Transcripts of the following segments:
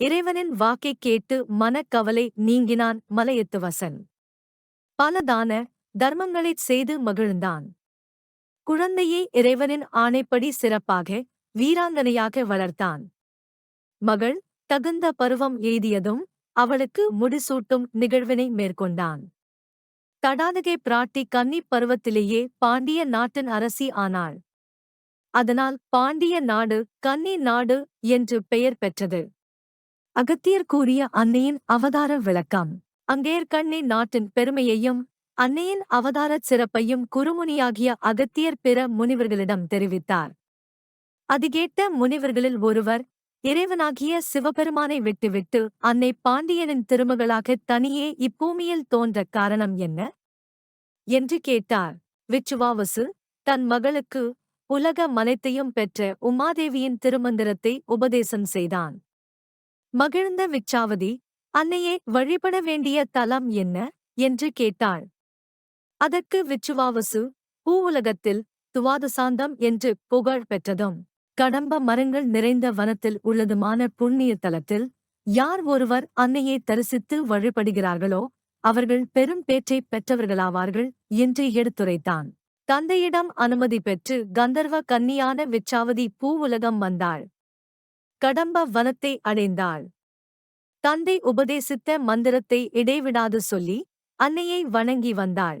இறைவனின் வாக்கைக் கேட்டு மனக்கவலை நீங்கினான் மலையத்துவசன். பலதான தர்மங்களைச் செய்து மகிழ்ந்தான். குழந்தையை இறைவனின் ஆணைப்படி சிறப்பாக வீராங்கனையாக வளர்த்தான். மகள் தகுந்த பருவம் எய்தியதும் அவளுக்கு முடிசூட்டும் நிகழ்வினை மேற்கொண்டான். தடாதகை பிராட்டி கன்னிப் பருவத்திலேயே பாண்டிய நாட்டின் அரசி ஆனாள். அதனால் பாண்டிய நாடு கன்னி நாடு என்று பெயர் பெற்றது. அகத்தியர் கூறிய அன்னையின் அவதார விளக்கம். அங்கேற்கண்ணி நாட்டின் பெருமையையும் அன்னையின் அவதாரச் சிறப்பையும் குருமுனியாகிய அகத்தியர் பிற முனிவர்களிடம் தெரிவித்தார். அது கேட்ட முனிவர்களில் ஒருவர் இறைவனாகிய சிவபெருமானை விட்டுவிட்டு அன்னை பாண்டியனின் திருமகளாக தனியே இப்பூமியில் தோன்ற காரணம் என்ன? என்று கேட்டார். விச்சுவாவசு தன் மகளுக்கு உலக மனைத்தையும் பெற்ற உமாதேவியின் திருமந்திரத்தை உபதேசம் செய்தான். மகிழ்ந்த விச்சாவதி அன்னையே வழிபட வேண்டிய தலம் என்ன? என்று கேட்டாள். அதற்கு விச்சுவாவசு பூவுலகத்தில் துவாதுசாந்தம் என்று புகழ் பெற்றதும் கடம்ப மரங்கள் நிறைந்த வனத்தில் உள்ளதுமான புண்ணிய தலத்தில் யார் ஒருவர் அன்னையை தரிசித்து வழிபடுகிறார்களோ அவர்கள் பெரும் பேற்றை பெற்றவர்களாவார்கள் என்று எடுத்துரைத்தான். தந்தையிடம் அனுமதி பெற்று கந்தர்வ கன்னியான விச்சாவதி பூவுலகம் வந்தாள். கடம்ப வனத்தை அடைந்தாள். தந்தை உபதேசித்த மந்திரத்தை இடைவிடாது சொல்லி அன்னையை வணங்கி வந்தாள்.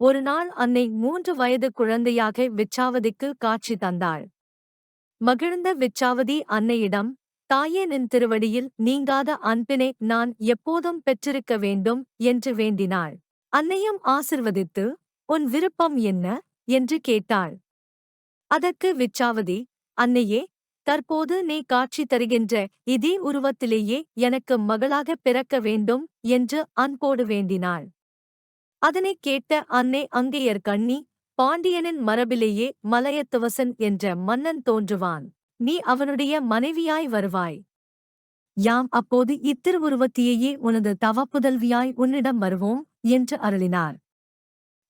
ஒரு நாள் அன்னை மூன்று வயது குழந்தையாக விச்சாவதிக்கு காட்சி தந்தாள். மகிழ்ந்த விச்சாவதி அன்னையிடம் தாயே நின் திருவடியில் நீங்காத அன்பினை நான் எப்போதும் பெற்றிருக்க வேண்டும் என்று வேண்டினாள். அன்னையும் ஆசிர்வதித்து உன் விருப்பம் என்ன? என்று கேட்டாள். அதற்கு விச்சாவதி அன்னையே தற்போது நீ காட்சி தருகின்ற இதே உருவத்திலேயே எனக்கு மகளாக பிறக்க வேண்டும் என்று அன்போடு வேண்டினாள். அதனைக் கேட்ட அன்னை அங்கேயர் கண்ணி பாண்டியனின் மரபிலேயே மலையத்துவசன் என்ற மன்னன் தோன்றுவான். நீ அவனுடைய மனைவியாய் வருவாய். யாம் அப்போது இத்திருவுருவத்தியையே உனது தவப்புதல்வியாய் உன்னிடம் வருவோம் என்று அருளினார்.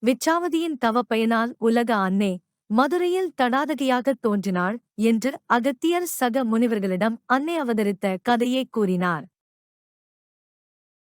விச்சாவதியின் தவப்பயனால் உலக அன்னே மதுரையில் தடாதகியாகத் தோன்றினாள் என்று அகத்தியர் சக முனிவர்களிடம் அன்னை அவதரித்த கதையை கூறினார்.